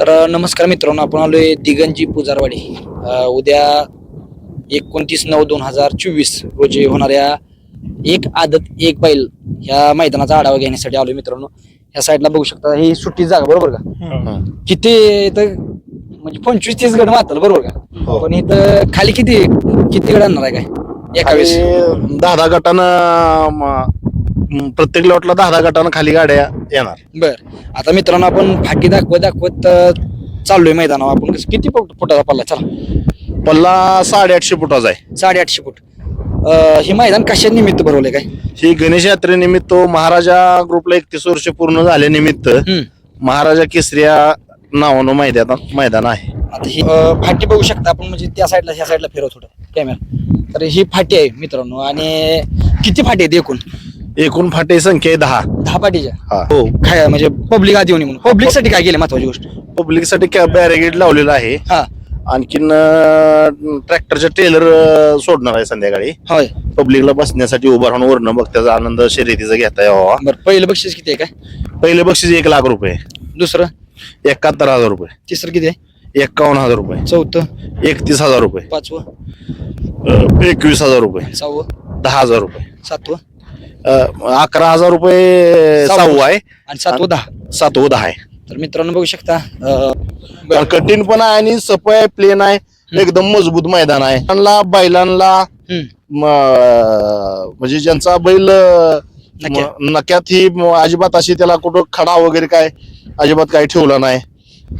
तर नमस्कार मित्रांनो आपण आलोय दिगंजी पुजारवाडी. उद्या एकोणतीस नऊ दोन हजार चोवीस रोजी होणाऱ्या एक आदत एक बैल ह्या मैदानाचा आढावा घेण्यासाठी आलोय मित्रांनो. ह्या साईडला बघू शकता ही सुट्टी जागा बरोबर का? किती इथं म्हणजे पंचवीस तीस गड मारतात बरोबर का? हो. पण इथं खाली किती किती गड आणणार आहे काय? एका वेळेस? दहा दहा गटानं प्रत्येक लॉटला दहा दहा गटानं खाली गाड्या येणार. बर. आता मित्रांनो आपण फाटी दाखवत दाखवत अ, चाललोय मैदानावर. आपण कसं किती फुट फुटाचा पल्ला? चला. पल्ला साडेआठशे फुटाचा आहे. साडेआठशे फूट. अ, हे मैदान कशा निमित्त भरवलंय काय? ही गणेश यात्रेनिमित्त महाराजा ग्रुपला एकतीस वर्ष पूर्ण झाल्यानिमित्त हम्म. महाराजा केसरिया नावानं मैदान मैदान आहे. आता ही अ, फाटी बघू शकता आपण म्हणजे त्या साईडला ह्या साईडला फिरव थोडं कॅमेरा. तर ही फाटी आहे मित्रांनो आणि किती फाटी आहेत एकूण? एकूण फाटे संख्या आहे दहा. दहा फाटीच्या हा. हो. काय म्हणजे पब्लिक आधी होणी म्हणून पब्लिकसाठी काय केलं महत्वाची गोष्ट? पब्लिकसाठी बॅरिगेड लावलेला आहे. हा. आणखीन ट्रॅक्टरच्या टेलर सोडणार आहे संध्याकाळी. होय. पब्लिकला बसण्यासाठी उभं राहून वरण बघ त्याचा आनंद शर्यतीचा घेता यावा बरं पहिलं बक्षीस किती आहे काय? पहिले बक्षीस एक लाख रुपये. दुसरं? एकाहत्तर हजार रुपये. तिसरं किती आहे? एक्कावन्न हजार रुपये. चौथं? एकतीस हजार रुपये. पाचवं? अं, एकवीस हजार रुपये. सहावं? दहा हजार रुपये. सातवं? अकरा हजार रुपये सहावं. आहे आणि सातवं दहा. सातवं दहा आहे. तर मित्रांनो बघू शकता अ, कारण कठीण पण आहे आणि सफाई आहे प्लेन आहे. एकदम मजबूत मैदान आहे. त्यांना बैलांना हम्म. म- म्हणजे ज्यांचा बैल अं, नक्यात. म- नक्यात ही म- अजिबात अशी त्याला कुठं खडा वगैरे काय अजिबात काही ठेवला नाही.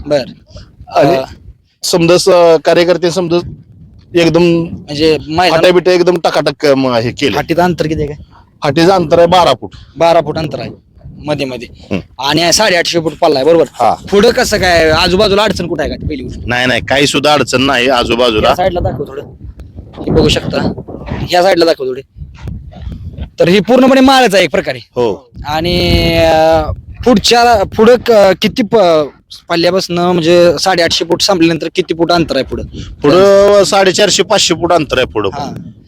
बर. आणि अ, समजा स- कार्यकर्ते समजा एकदम म्हणजे मैदान एकदम टकाटक म- हे केले. फाटीचं अंतर किती आहे काय? फाटीचं अंतर आहे बारा फूट. बारा फूट अंतर आहे. मध्ये मध्ये. आणि साडेआठशे फूट पल्ला आहे बरोबर? हा. पुढं कसं काय आजूबाजूला अडचण कुठं आहे का पहिली गोष्ट? नाही नाही काही सुद्धा अडचण नाही आजूबाजूला. या साईडला दाखव थोडं. हे बघू शकता. ह्या साईडला दाखव थोडे. तर ही पूर्णपणे माळच आहे एक प्रकारे. हो. आणि अं, पुढच्या पुढं क- किती प- पल्ल्यापासून म्हणजे साडेआठशे फूट संपल्यानंतर किती फूट अंतर आहे पुढं? पुढं साडेचारशे पाचशे फूट अंतर आहे पुढं.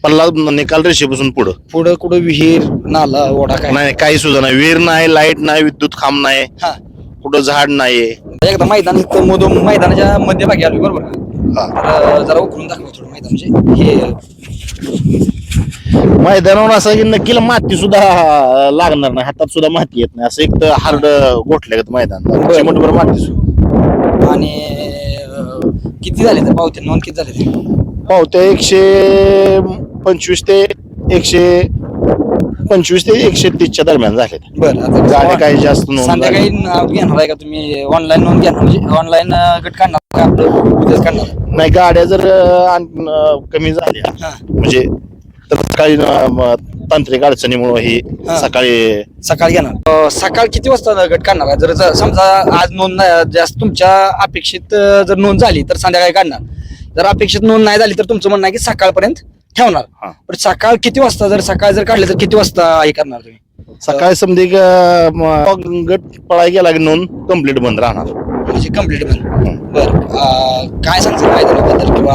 पल्ला निकाल रेषेपासून पुढं. पुढं कुठं विहीर नाला ओढा काय? नाही काही सुद्धा नाही. विहीर नाही लाइट नाही विद्युत खांब नाही. हा. कुठं झाड नाही. एकदा मैदान इथं मधून मैदानाच्या मध्यभागी आलोय बरोबर? तर जरा उकरून दाखव थोडं मैदान म्हणजे हे. मैदानावर असं की नक्कीला माती सुद्धा लागणार नाही. हातात सुद्धा माती येत नाही. असं एक तर हार्ड गोठले मैदान? बरं. चिमटभर माती सुद्धा. आणि अं, किती झाले तर पावते नोंद किती झाले पावत्या एकशे पंचवीस ते एकशे पंचवीस ते एकशे तीसच्या दरम्यान झाले बरं आता गाड्या काही जास्त नोंद संध्याकाळी घेणार आहे का तुम्ही? ऑनलाईन नोंद घेणार म्हणजे ऑनलाईन गट काढणार का? आपलं उद्याच काढणार? नाही गाड्या जर अं, आण- अं, कमी झाल्या हा. म्हणजे तर म, तांत्रिक अडचणीमुळे ही हा. सकाळी सकाळी घेणार. अं, सकाळ किती वाजता गट काढणार? आहे जर समजा आज नोंद नाही- जास्त तुमच्या अपेक्षित अं, जर नोंद झाली तर संध्याकाळी काढणार. जर अपेक्षित नोंद नाही झाली तर तुमचं म्हणणं आहे की सकाळपर्यंत ठेवणार. हा. पण सकाळ किती वाजता जर सकाळ जर काढले तर किती वाजता हे करणार तुम्ही? सकाळी समधी ग- म, गट पळाय गेला की नोंद कंप्लीट बंद राहणार. म्हणजे कंप्लीट बंद. बर. काय सांगता मैदानाबद्दल किंवा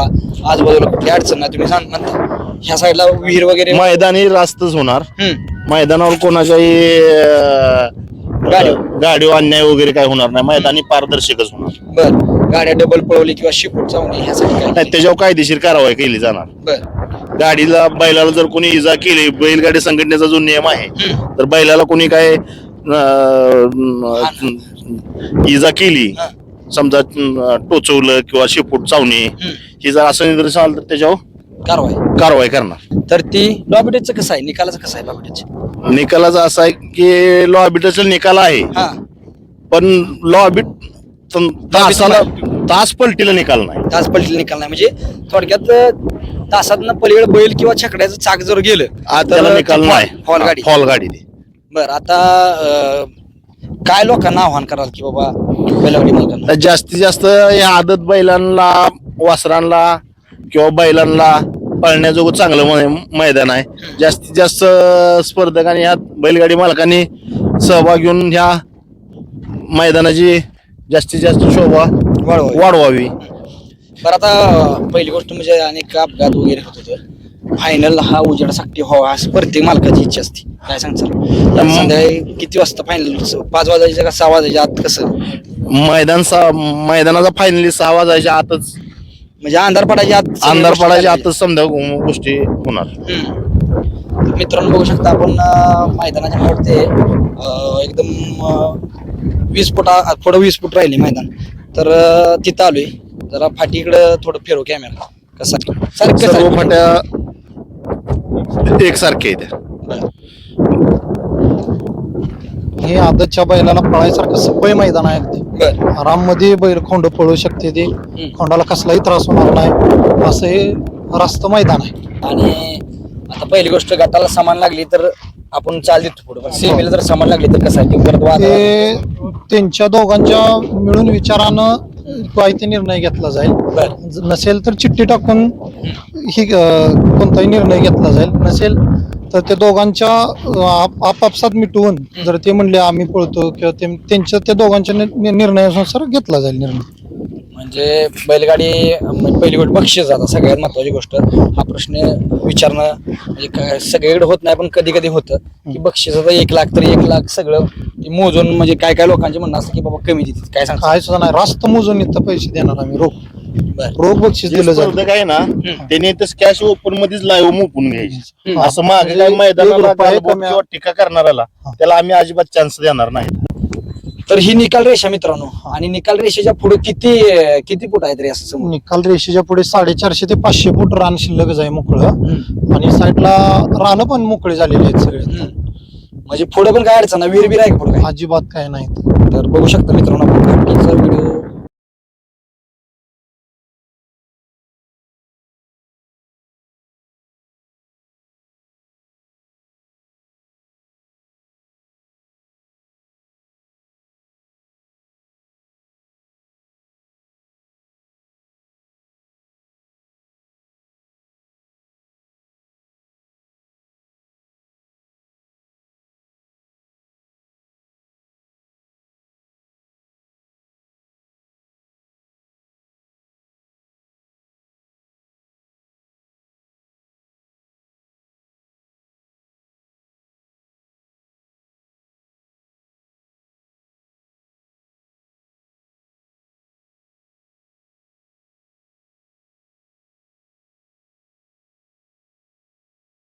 आजूबाजूला कुठली अडचण नाही तुम्ही सांग म्हणता. ह्या साईडला विहीर वगैरे मैदानी रास्तच होणार हम्म. मैदानावर कोणाच्याही अं, गाडीवर. गाडीवर अन्याय वगैरे काय होणार नाही मैदानी पारदर्शकच होणार बर गाड्या डबल पळवली किंवा शिपूट चावणी ह्यासाठी नाही त्याच्यावर कायदेशीर कारवाई केली जाणार बर गाडीला बैलाला जर कोणी इजा केली बैलगाडी संघटनेचा जो नियम आहे हम्म. तर बैलाला कोणी काय अं, इजा केली हा. समजा अं, टोचवलं किंवा शेपूट चावणी हम्म. ही जर असं निदर्शन आलं तर त्याच्यावर कारवाई. कारवाई करणार. तर ती लॉबिटेजचं कसं आहे? निकालाचं कसं आहे लॉबिटेज निकालाचा असा आहे की लॉ ऑबिटरचा निकाल आहे. हा. पण लॉ ऑबिट तासाला तास पलटीला निकाल नाही. तास पलटी निकाल नाही. म्हणजे थोडक्यात तासात पलीकडे बैल किंवा छकड्याचं चाक जर गेलं आज त्याला निकाल नाही. फॉल गाडी. फॉल गाडी. बर आता अं, काय लोकांना आव्हान कराल की बाबा बैलगाडी मालकांना? जास्तीत जास्त या आदत बैलांना वासरांना किंवा बैलांना पळण्याजोगं चांगलं मै- मैदान आहे. जास्तीत जास्त स्पर्धकांनी ह्या बैलगाडी मालकांनी सहभाग घेऊन ह्या मैदानाची जास्तीत जास्त शोभा वाढवा वाढवावी. बरं आता पहिली गोष्ट म्हणजे अनेक अपघात वगैरे होत होते. फायनल हा उजेडासाठी व्हावा असं प्रत्येक मालकाची इच्छा असते. काय सांगचाल तर संध्याकाळी किती वाजता फायनल पाच वाजायच्या का सहा वाजायच्या आत कसं? मैदान सहा मैदानाचा फायनली सहा वाजायच्या आतच म्हणजे अंधार पडायच्या आत सगळ्या अंधार गोष्टी पडायच्या. आतच समजा गोष्टी होणार. हम्म. तर मित्रांनो बघू शकता आपण अं, मैदानाच्या मोठते एकदम अं, वीस फुटा थोडं वीस फूट राहिले मैदान. तर अं, तिथं आलोय. जरा फाटीकडं थोडं फिरव कॅमेरा कसा? सारखं सर्व सारखं. फाट्या एकसारखे आहेत. हे आदतच्या बैलाला पळायसारखं सपय मैदान आहे अगदी. आराममध्ये बैल खोंड पळू शकते ते. खोंडाला कसलाही त्रास होणार नाही. असं हे रास्त मैदान आहे. आणि आता पहिली गोष्ट गटाला समान लागली तर आपण चाल देतो पुढे. पण सेमीला जर समान लागली तर कसं आहे? ते परत वाद ते त्यांच्या दोघांच्या मिळून विचारानं ते निर्णय घेतला जाईल. बर. नसेल तर चिठ्ठी टाकून ही अं, कोणताही निर्णय घेतला जाईल. नसेल तर ते दोघांच्या आपापसात मिटवून जर ते म्हणले आम्ही पळतो किंवा ते त्यांच्या त्या दोघांच्या नि- निर्णयानुसार घेतला जाईल निर्णय. म्हणजे बैलगाडी म्हणजे पहिली गोष्ट बक्षीस आता सगळ्यात महत्वाची गोष्ट. हा प्रश्न विचारणं म्हणजे काय सगळीकडे होत नाही पण कधी कधी होतं. की बक्षीस आता एक लाख तर एक लाख सगळं ते मोजून म्हणजे काय काय लोकांचे म्हणणं असतं की बाबा कमी देतात काय सांगता काय सुद्धा नाही रास्त मोजून इथं पैसे देणार आम्ही रोख. रोख बक्षीस दिलं स्पर्धक आहे ना त्यांनी तर कॅश ओपन मध्येच लाईव्ह मोपून घ्यायची. असं मागे काय मैदानाला रुपया गालबोट किंवा टीका करणाऱ्याला त्याला आम्ही अजिबात चान्स देणार नाही. तर ही निकाल रेषा मित्रांनो आणि निकाल रेषेच्या पुढे किती किती फूट आहेत रे असं समोर निकाल रेषेच्या पुढे साडेचारशे ते पाचशे फूट रान शिल्लकच आहे मोकळं. हम्म. आणि साईडला रानं पण मोकळी झालेली आहेत सगळे. हम्म. म्हणजे पुढे पण काय अडचण नाही? विहीर बीर आहे पुढे काय? अजिबात काय नाही. तर बघू शकता मित्रांनो आपण व्हिडिओ.